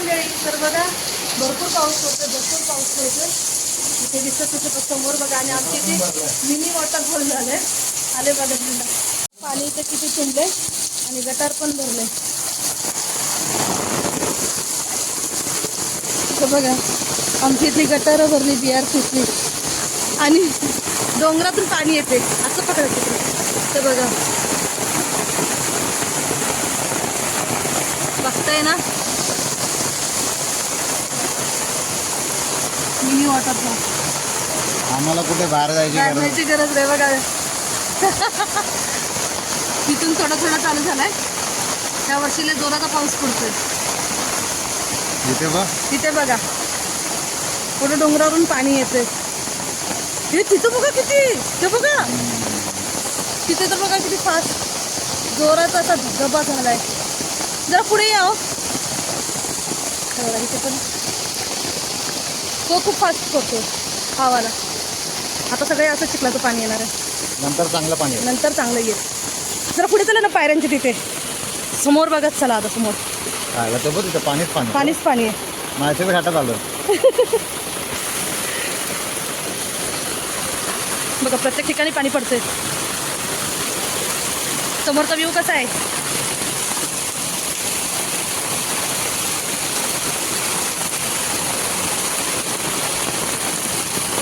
मंडळी तर बघा भरपूर पाऊस पडतोय भरपूर पाऊस पडतोय. इथे दिसत तिथे समोर बघा आणि आमचे इथे मिनी वॉटरफॉल झाले. आले बघा पाणी इथे किती तुंबले आणि गटार पण भरले. बघा आमची इथे गटारं भरली बी आर आणि डोंगरातून पाणी येते असं पकडायचं ते बघा. बघताय ना? मिनी वॉटरफॉल आम्हाला कुठे बाहेर जायची गरज नाही. बघा. तिथून थोडा थोडा चालू झालाय. त्या वर्षीला जोराचा पाऊस पडतोय. इथे बघ. तिथे बघा. पुढे डोंगरावरून पाणी येते हे तिथं बघा किती. ते बघा. तिथे तर बघा किती फास्ट जोराचा असा धबधबा झालाय. जरा पुढे या हो. हे बघा, इथे पण. तो खूप फास्ट करतो. हवाला आता सगळे असं चिखलाचं पाणी येणार आहे. नंतर चांगलं पाणी. नंतर चांगलं येईल. जरा पुढे चला ना पायऱ्यांच्या तिथे. समोर बघत चला आता समोर. बघ तिथे पाणीच पाणी. पाणीच पाणी आहे. माझ्या बी आलं. बघा प्रत्येक ठिकाणी पाणी पडतंय. समोरचा व्ह्यू कसा आहे?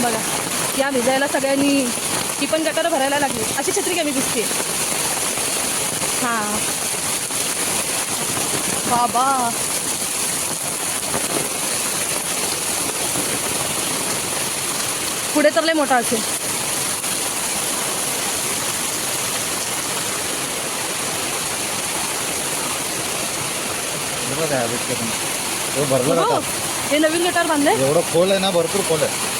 बघा या भिजायला सगळ्यांनी ही पण गटारं भरायला लागली. अशी छत्री कमी दिसते हां. बाबा. पुढे तर लय मोठा असेल. हे हो, हे नवीन गटार बांधले एवढं खोल आहे ना भरपूर खोल आहे.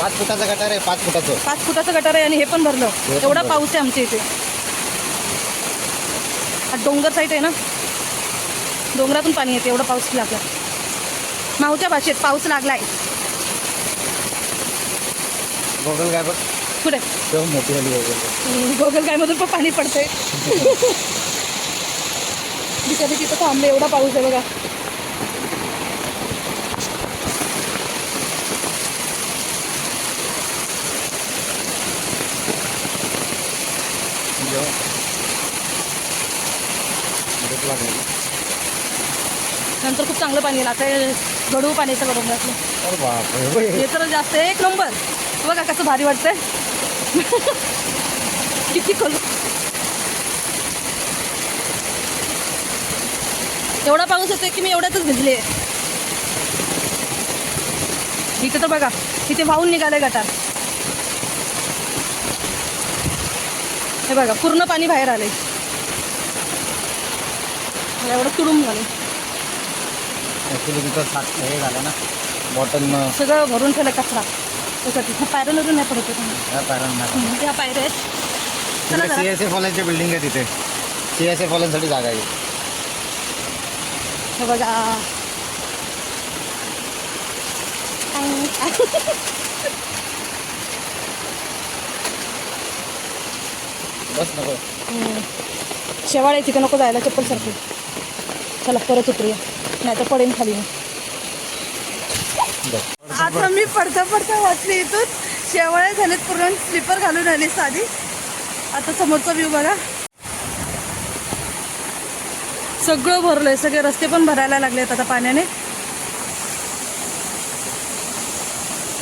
पाच फुटाचा गटार आहे पाच फुटाचं. पाच फुटाचं गटार आहे आणि हे पण भरलं. एवढा. पाऊस आहे आमच्या इथे. हा डोंगर साईड आहे ना? डोंगरातून पाणी येते एवढा पाऊस लागला. माहूच्या भाषेत पाऊस लागलाय. गोगल पुढे तेव्हा मोठी आली गोगल गोगल गायमधून पण पाणी पडतंय. बिचारी तिथं थांबले एवढा पाऊस आहे बघा मदत लागली नंतर खूप चांगलं पाणी येईल आता हे गडू पाणी अरे बापरे होय. हे तर जास्त एक नंबर. बघा कसं भारी वाटतंय. किती खोल. एवढा पाऊस येतोय की मी एवढ्यातच भिजले इथे तर बघा इथे वाहून निघालंय गटार. हे बघा पूर्ण पाणी बाहेर आलंय. एवढं तुडून झालं. ॲक्च्युली तिथं सात हे झालं ना बॉटलनं सगळं भरून ठेवलं कचरा. त्यासाठी ह्या पायऱ्यांवरून नाही पडत. होतं. ह्या पायऱ्या आहेत. चला सी. एस एफ वाल्यांची बिल्डिंग आहे तिथे. सी एस एफ वाल्यांसाठी जागा आहे. हे बघा. बस नको. शेवाळ आहे तिथं नको जायला चप्पल सारखी. चला परत उतरूया. नाही तर पडेन खाली आता मी पडता पडता वाचली इथून. शेवाळे झालेत पूर्ण. स्लीपर घालून आली साधी. आता समोरचा व्ह्यू बघा. सगळं भरलंय. सगळे रस्ते पण भरायला लागलेत आता पाण्याने.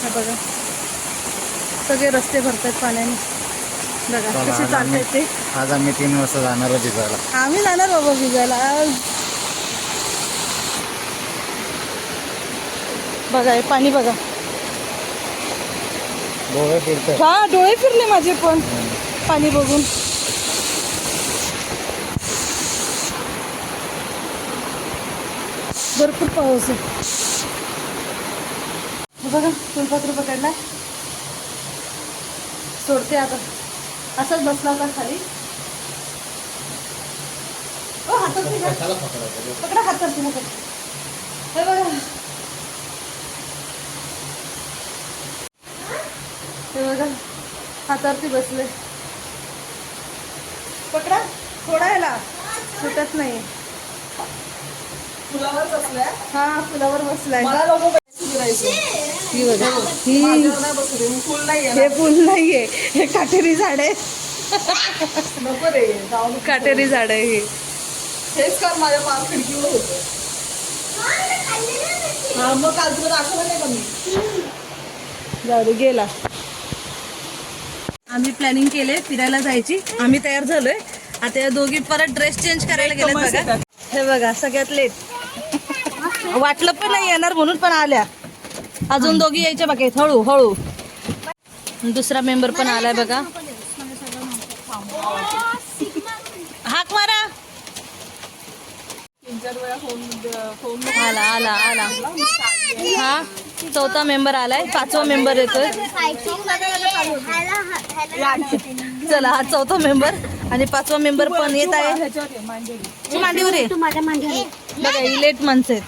हे बघा. सगळे रस्ते भरतायत पाण्याने. बघा आज चालले ते. आज आम्ही तीन वाजता जाणार भिजायला आम्ही जाणार बाबा भिजायला बघा हे पाणी बघा. डोळे हा डोळे फिरले माझे पण. पाणी बघून. भरपूर पाऊस आहे. बघा फुलपत्र पकडला सोडते आता. असाच बसला होता खाली. ओ हातात पकडा. हातात घ्या, हातात. हे बघा हे बघा. हातावरती बसले. पकडा. सोडायला सुटत नाही फुलावर बसलाय? हा फुलावर बसलाय. ही बघा ही फुल नाही हे फुल नाहीये. हे काटेरी झाड. आहे नको रे जाऊन काटेरी झाड आहे हे. हेच कर माझ्या पाच खिडकीवर होतं. हा मग काल तुला दाखवलं नाही का मी? जाऊ दे गेला. आम्ही प्लॅनिंग केले फिरायला जायची. आम्ही तयार झालोय. आता या दोघी परत ड्रेस चेंज करायला गेल्यात कमर्स बघा. हे बघा सगळ्यात लेट वाटलं पण नाही येणार म्हणून पण आल्या. अजून दोघी यायच्या बघा हळू हळू. दुसरा मेंबर पण आलाय बघा. हाक मारा. आला आला. आला. हा? चौथा मेंबर आलाय पाचवा मेंबर येतोय. चला हा चौथा मेंबर आणि पाचवा मेंबर पण येत आहे. मांडीवर. आहे बघा ही लेट माणसं आहेत.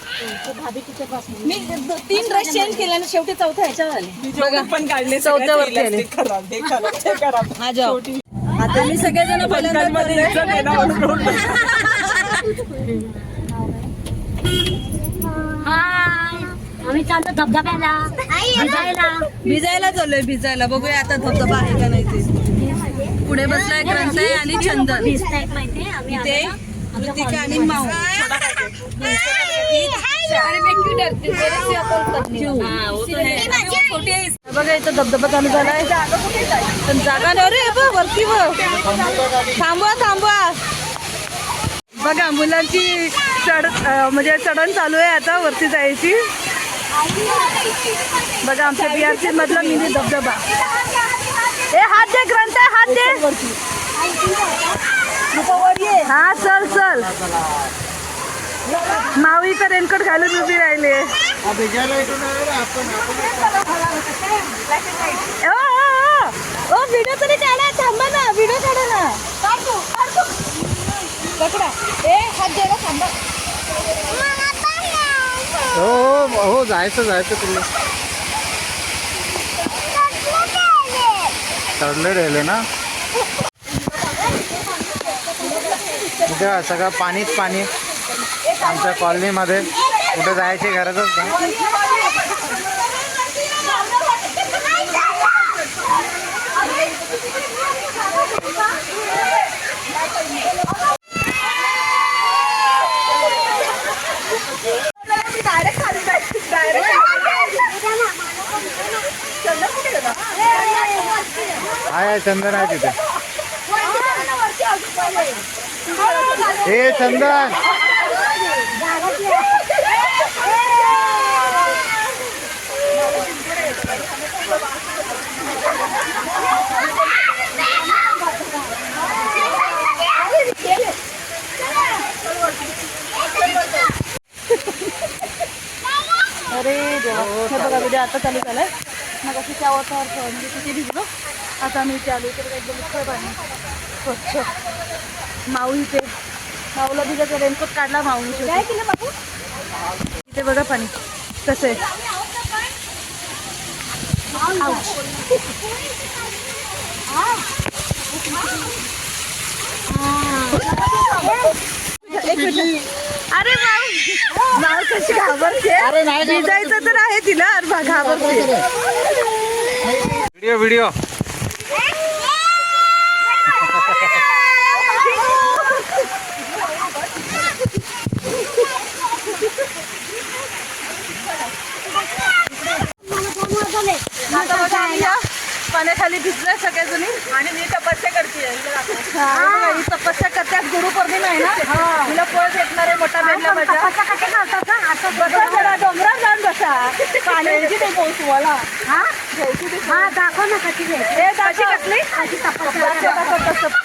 तीन ड्रेस चेंज केले आणि शेवटी चौथा ह्याच्यावर आले. बघा पण काढले चौथ्यावरती आले. हा जाओ. आता मी सगळेजण पहिल्यांदा आम्ही चालतो धबधब्याला. भिजायला. भिजायला चाललोय भिजायला. बघूया आता धबधबा आहे का नाही ते. पुढे बसलाय ग्रंथय आणि चंदन. भिजतायत माहितीये? आम्ही आणि माऊ बघा इथं धबधबा चालू झालाय. पण जागा नाही रे बघ वरती बघ. थांबवा थांबवा. बघा मुलांची चढ म्हणजे चढण चालू आहे आता वरती जायची. बघा आमच्या बीआरसी मधला मिनी धबधबा. ए हात दे ग्रंथ हात दे. हा चल चल. मावी तर रेनकोट घालून उभी राहिले. ओ व्हिडिओ तरी काढा थांबा ना व्हिडिओ काढा ना. पकडा. ए हात द्यायला थांबा. हो हो हो जायचं जायचं तुला चढले राहिले ना? कुठे सगळं पाणीच पाणी आमच्या कॉलनीमध्ये. कुठे जायची गरजच नाही. आहे आहे, चंदन आहे तिथे ए चंदन अरे देवा हे बघा व्हिडिओ आता चालू झालाय मग अशी त्या वातावर म्हणजे तिथे भिजलो आता मी इथे आलो तर एकदम इतकं पाणी स्वच्छ. माऊ इथे माऊला भिजायचा रेनकोट काढला माऊनी काय केलं बाबू इथे बघा पाणी. कसं आहे? मिनिट अरे माऊ माऊ कशी घाबरते? अरे नाही घाबरत. भिजायचं तर आहे तिला अरे बा, घाबरते. व्हिडिओ व्हिडिओ आता बघा आम्ही या पाण्याखाली भिजलोय सगळ्याजणी आणि मी तपस्या करते हा, तपस्या करतात गुरु पौर्णिमा आहे ना. तिला पळ भेटणार आहे मोठा भेटला माझा बसा जरा डोंगरात जाऊन बसा. पाण्याची ते पाऊस तुम्हाला. हा? दाखव ना कशी घ्यायची. हे दाखव. कसली? अशी तपस्या.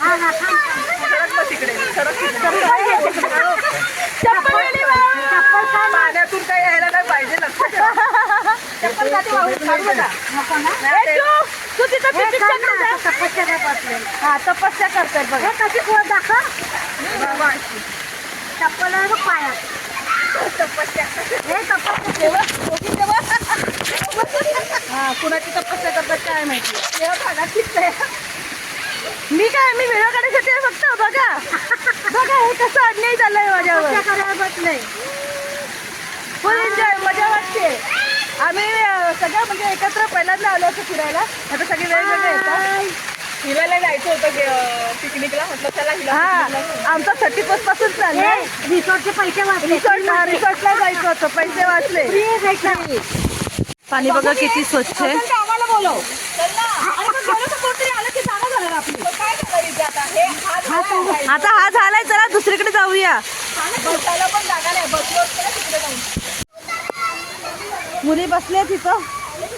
हा हा. सरक बस इकडे. सरक. चप्पल. पाण्यातून काही यायला नाही पाहिजे. लक्षात. चप्पल जाते वाहून काढू नको ना ए, तू तिथं हे कर ना, तपस्या नाही बसले. हा तपस्या करतात बघा कशी पोट दाखव चप्पल आहे बघ पायात हे तपस्या हा कुणाची तपस्या करतात काय माहिती तेव्हा भागात मी काय मी व्हिडिओ काढायसाठी आहे फक्त बघा बघा हे कसं अन्याय झालंय माझ्यावर तपस्या करायला बसले आम्ही अं, सगळ्या म्हणजे एकत्र पहिल्यांदा आलो होतो फिरायला. आता सगळे वेगवेगळे येतात. जायचं होतं पिकनिकला. म्हटलं चला हिला हा आमचा थर्टी फर्स्टपासून चाललंय रिसॉर्टचे पैसे वाचले. रिसॉर्ट रिसॉर्टला जायचं होतं. पैसे वाचले. पाणी बघा किती स्वच्छ आहे. आम्हाला बोलव. आता हे हा झालाय चला दुसरीकडे जाऊया. बसायला पण जागा नाही. बसलो तिकडे जाऊन. मुली बसल्या तिथं.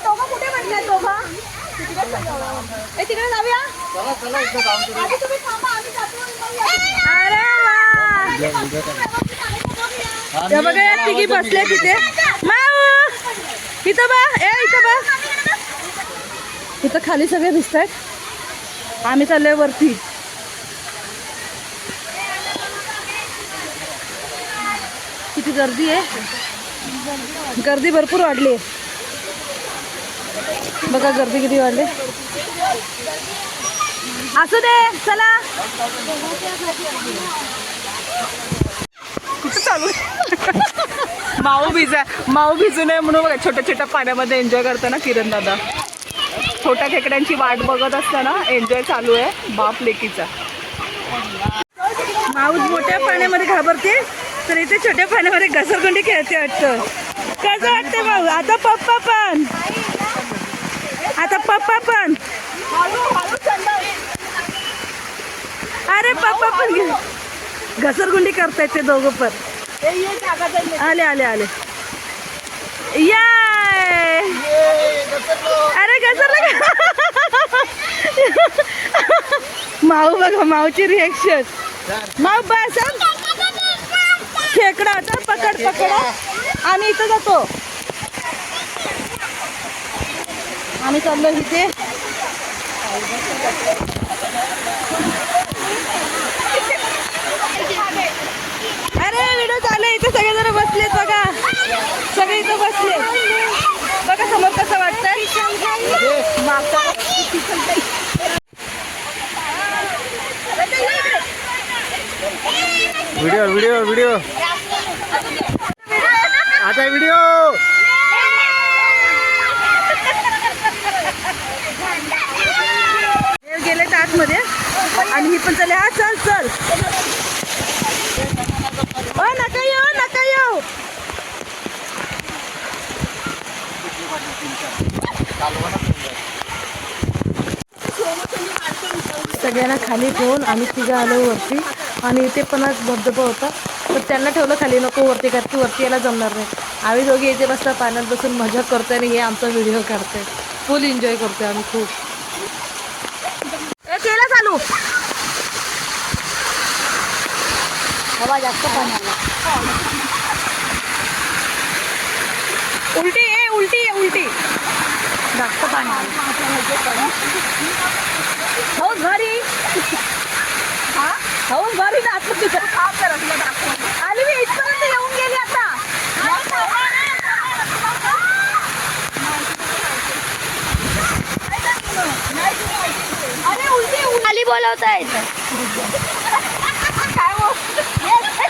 दोघं कुठे म्हटले दोघं ए तिकडे जाऊया. आधी तुम्ही थांबा आम्ही जातो आणि. अरे वा. हा, बघा या तिघी येतो, तिथे. माऊ इथं बा ए इथं बा. इथं खाली सगळे दिसत आहेत आम्ही चाललोय वरती. किती गर्दी आहे. गर्दी भरपूर वाढली आहे. बघा गर्दी किती वाढली. असू दे चला. कुठं चालू माऊ भिजा माऊ भिजू नये म्हणून बघा छोट्या छोट्या पाण्यामध्ये एन्जॉय करताना किरण दादा. छोट्या खेकड्यांची वाट बघत असताना एन्जॉय चालू आहे बाप लेकीचा. माऊस मोठ्या पाण्यामध्ये घाबरते. तर इथे छोट्या पाण्यामध्ये घसरगुंडी खेळते वाटतं. कसं वाटतं भाऊ? आता पप्पा पण. आता पप्पा पण. अरे पप्पा पण घे. घसरगुंडी करतायत ते दोघं पण. आले आले आले. याय अरे घसरलं माऊ बघा माऊची रिएक्शन माऊ बस खेकडा आता पकड पकडा. आम्ही इथं जातो. आम्ही चाललो इथे. अरे व्हिडिओ चालू आहे. इथे सगळेजण बसलेत बघा. सगळे इथं बसले. बघा समोर कसं वाटतंय. व्हिडिओ व्हिडिओ व्हिडिओ आता व्हिडिओ. गेले तर आतमध्ये आणि ही पण चालली. हा चल चल. ओ नका येऊ नका येऊ. सगळ्यांना खाली ठेवून आम्ही तिघं आलो वरती. आणि इथे पण आज धबधबा होता. तर त्यांना ठेवलं खाली नको वरती कारण की वरती यायला जमणार नाही. आम्ही दोघे इथे बसता पाण्यात बसून मजा करतोय आणि हे आमचा व्हिडिओ काढतोय. फुल एन्जॉय करतोय आम्ही खूप. केलं चालू. हवा जास्त पाणी उलटी आहे उलटी आहे उलटी. जास्त पाणी हो घरी. हो घरी जातो तिथं. काम करा तुला दाखव आणि मी इथपर्यंत येऊन गेली आता. अरे उलटी खाली बोलवता काय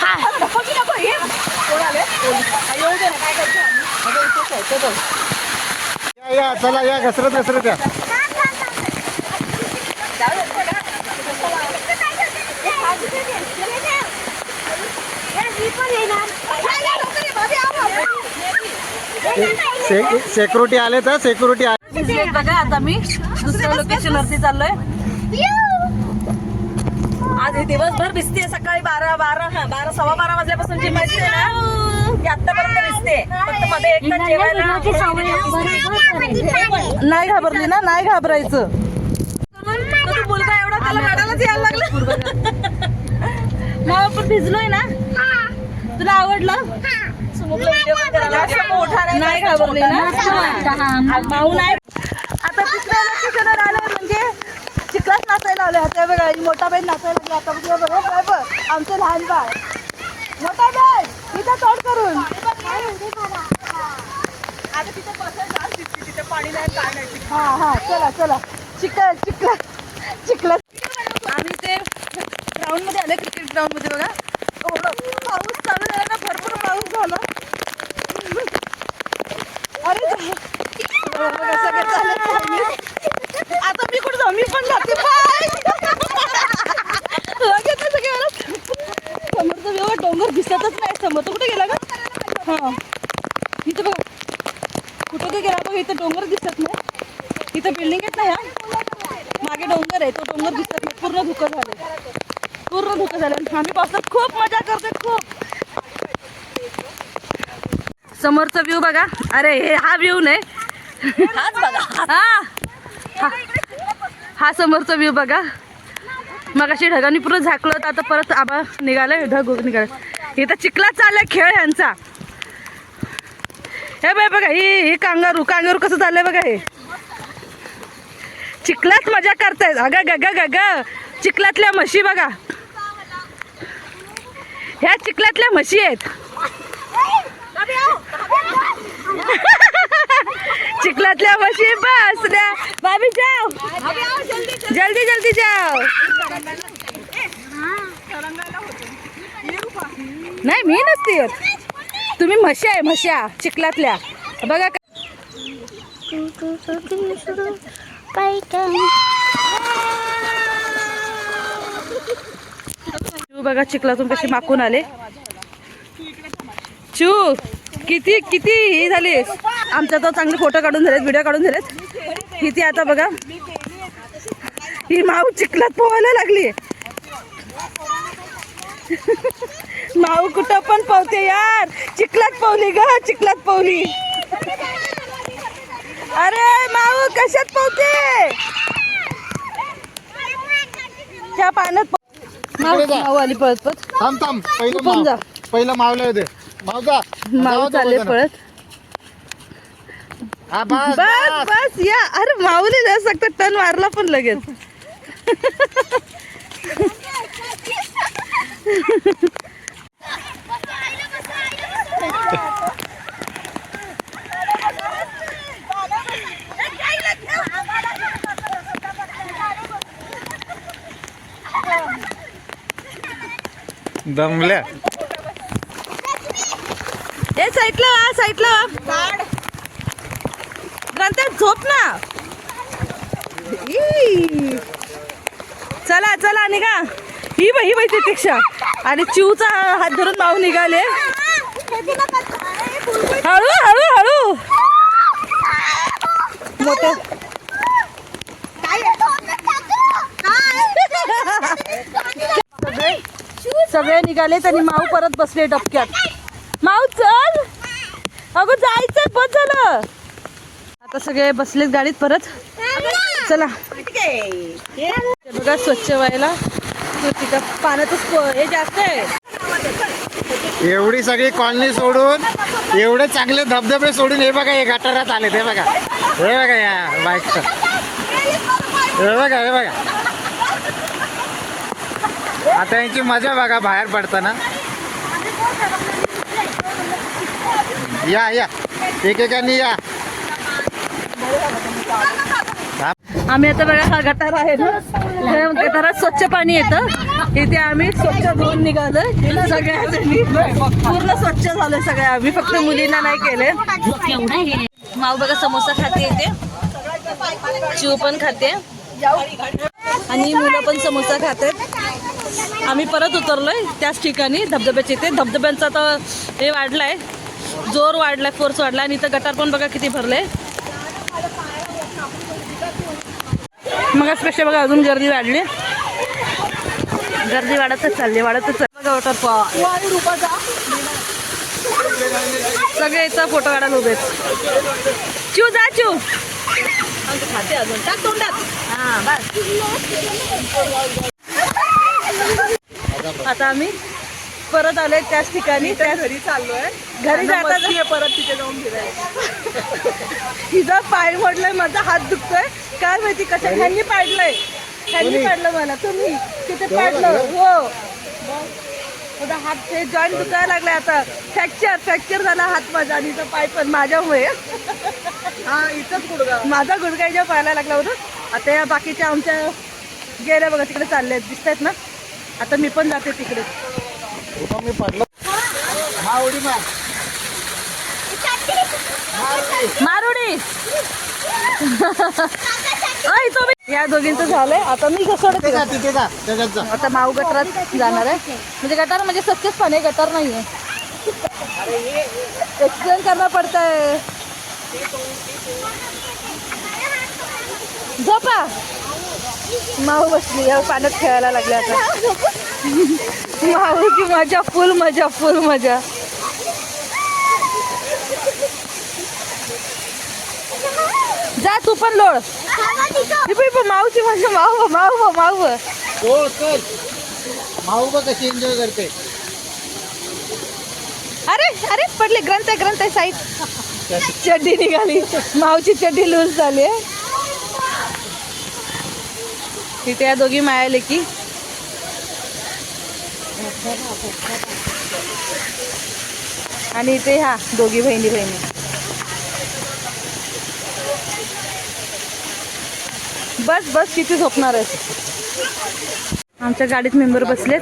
हा? नको की नको हे कोण आले हा, येऊ दे ना काय करायचं आम्ही? अगं, इथेच आहे, चल. या या चला या घसरत घसरत या जाऊ दे, चला. सेक्युरिटी आले तर सेक्युरिटी आले बघा आता मी दुसऱ्या लोकेशन वरती चाललोय आज हे दिवसभर भिजते सकाळी बारा बारा हा बारा सव्वा बारा वाजल्यापासून जी आहे ना ती आतापर्यंत भिजते फक्त मध्ये एकदा जेवायला नाही घाबरली ना नाही घाबरायचं मुलगा एवढा त्याला रडायलाच यायला लागला मग आपण भिजलोय ना तुला आवडलं व्हिडिओ मोठा नाही नाही ना माऊ नाही आता म्हणजे चिखलाच नाचायला आलं आता बघा मोठा बहीण नाचायला लागली आता बघा बघा काय बघ आमचं लहान बाळ मोठा बहीण इथं तोड करून आता तिथे बसायचं तिथे पाणी नाही काय नाही हा हा चला चला चिखल चिखला चिखला आम्ही ते ग्राउंडमध्ये आले क्रिकेट ग्राउंडमध्ये बघा. पाऊस चालू भरपूर पाऊस झाला. अरे आता मी कुठं जाऊ? मी पण जाते. बाय. लगेच समोरचा व्यवहार डोंगर दिसतच नाही. समोर कुठे गेला का हा. इथं बघ. कुठं ते गेला बघ इथं डोंगर दिसत नाही. इथं बिल्डिंग येत नाही हा. मागे डोंगर आहे. तो डोंगर दिसत नाही. पूर्ण धुकं झालं पूर्ण धुकं झालं आम्ही पावसात खूप मजा करते खूप. समोरचा व्ह्यू बघा. अरे हे हा व्ह्यू नाही. हा. हा. हा समोरचा व्ह्यू बघा. मग अशी ढगांनी पूर्ण झाकलं होतं आता परत आबा निघालं ढग निघालं. इथं चिखला चाललाय खेळ ह्यांचा हे बाय बघा ही ही कांगारू कांगारू कसं चाललंय बघा हे. चिखलात मजा करतायत. अगं ग ग ग ग. चिखलातल्या म्हशी बघा. ह्या चिखलातल्या म्हशी आहेत. चिखलातल्या म्हशी बस. द्या. बाबी जाओ जल्दी जल्दी जाओ नाही मी नसते येत. तुम्ही म्हशी आहे म्हशा. चिखलातल्या. बघा बघा चिखलातून कशी माकून आले. चू. किती किती ही झाली? आमच्या तर चांगले फोटो काढून झालेत व्हिडिओ काढून झालेत. किती आता बघा. ही माऊ चिखलात पोहायला लागली. माऊ कुठं पण पोहते यार. चिखलात पोहली ग चिखलात पोहली. अरे माऊ कशात पोहते? त्या पाण्यात माऊ माऊ आली पळत पळत. थांब थांब. पहिलं पण जा. पहिलं मावलं होते माऊ चालले पळत. बस बस या. अरे माऊली जाऊ शकता टन मारला पण लगेच. दमल्या. ए साईडला वा साईडला वा. झोप ना. चला चला निघा. ही बाई ही बाई प्रतीक्षा आणि चिवचा हात धरून माऊ निघाले. हळू हळू हळू. मोठं. सगळे सगळे निघाले आणि माऊ परत बसले डबक्यात. माऊ चल. अगं जायचं बस झालं आता सगळे बसलेत गाडीत परत. चला. बघा स्वच्छ व्हायला. कृतिका पाण्यातच हे जास्त आहे. एवढी सगळी कॉलनी सोडून एवढे चांगले धबधबे सोडून हे बघा हे गटारात आले ते बघा. हे बघा या बाईकचं. हे बघा हे बघा. आता यांची मजा बघा बाहेर पडताना. या या. एकेकानी या. आम्ही आता बघा हा गटार आहे ना. गटारात स्वच्छ पाणी येतं. इथे आम्ही स्वच्छ धुवून निघालोय. सगळ्या पूर्ण स्वच्छ झालं सगळ्या आम्ही. फक्त मुलींना नाही केले. माव बघा समोसा खाते इथे. चिव पण खाते. आणि मुलं पण समोसा खातात. आम्ही परत उतरलोय त्याच ठिकाणी धबधब्याच्या इथे. धबधब्यांचा तर हे वाढलाय. जोर वाढलाय फोर्स वाढलाय आणि इथं गटार पण बघा किती भरले. मग स्पेशल बघा अजून गर्दी वाढली. गर्दी वाढतच चालली वाढतच चालली. बघा वॉटरफॉल सगळे इथं फोटो काढायला उभे चू जा चिव खाते अजून टाक तोंडात बस. आता आम्ही परत आलोय त्याच ठिकाणी. त्या घरी चाललोय. घरी जाता परत तिथे जाऊन फिरायचं तिचा पाय मोडलाय माझा हात दुखतोय. काय माहिती कशा ह्यांनी पाडलंय. ह्यांनी पाडलं मला. तुम्ही तिथे पाडलं. हो. माझा हात हे जॉईंट दुखायला लागलाय आता. फ्रॅक्चर फ्रॅक्चर झाला हात माझा आणि पाय पण माझ्यामुळे. हा इथंच गुडगा माझा गुडघा जेव्हा पाहायला लागला होता. आता या बाकीच्या आमच्या गेल्या बघा तिकडे चालले आहेत दिसत आहेत ना? आता मी पण जाते तिकडे. मी पडलो हा उडी मार मारुडी या दोघींचं झालंय. आता मी कसं जा तिथे जा त्याच्यात जा. आता माऊ गटारात जाणार आहे. म्हणजे गटार म्हणजे स्वच्छच पाणी आहे, गटार नाहीये. एक्सप्लेन करना पडता है झोपा. माऊ बसली या पाण्यात खेळायला लागल्या आता. माऊची मजा फुल मजा फुल मजा जा तू पण लोळ. माऊची मजा माऊ माऊ माऊ माऊ कशी एन्जॉय करते. अरे अरे पडले ग्रंथ आहे ग्रंथ आहे साईड चड्डी निघाली. माऊची चड्डी लूज झाली आहे. तिथे या दोघी मायाले की आणि इथे ह्या दोघी बहिणी बहिणी. बस बस किती झोपणार आहे आमच्या गाडीत मेंबर बसलेत.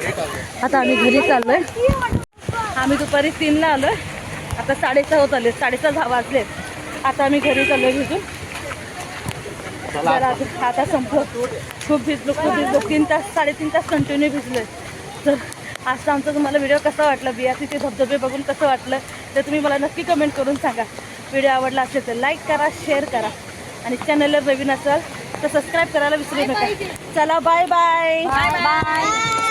आता आम्ही घरी चाललोय. आम्ही दुपारी तीनला आलोय. आता साडेसहा होत आले साडेसहा दहा वाजलेत. आता आम्ही घरी जरा आता आता संपलं. खूप भिजलो खूप भिजलो. तीन तास साडेतीन तास कंटिन्यू भिजलोय. तर आजचा आमचा तुम्हाला व्हिडिओ कसा वाटला? बिया तिथे धबधबे बघून कसं वाटलं? ते तुम्ही मला नक्की कमेंट करून सांगा. व्हिडिओ आवडला असेल तर लाईक करा शेअर करा. आणि चॅनलला नवीन असाल तर सबस्क्राईब करायला विसरू नका. चला बाय बाय बाय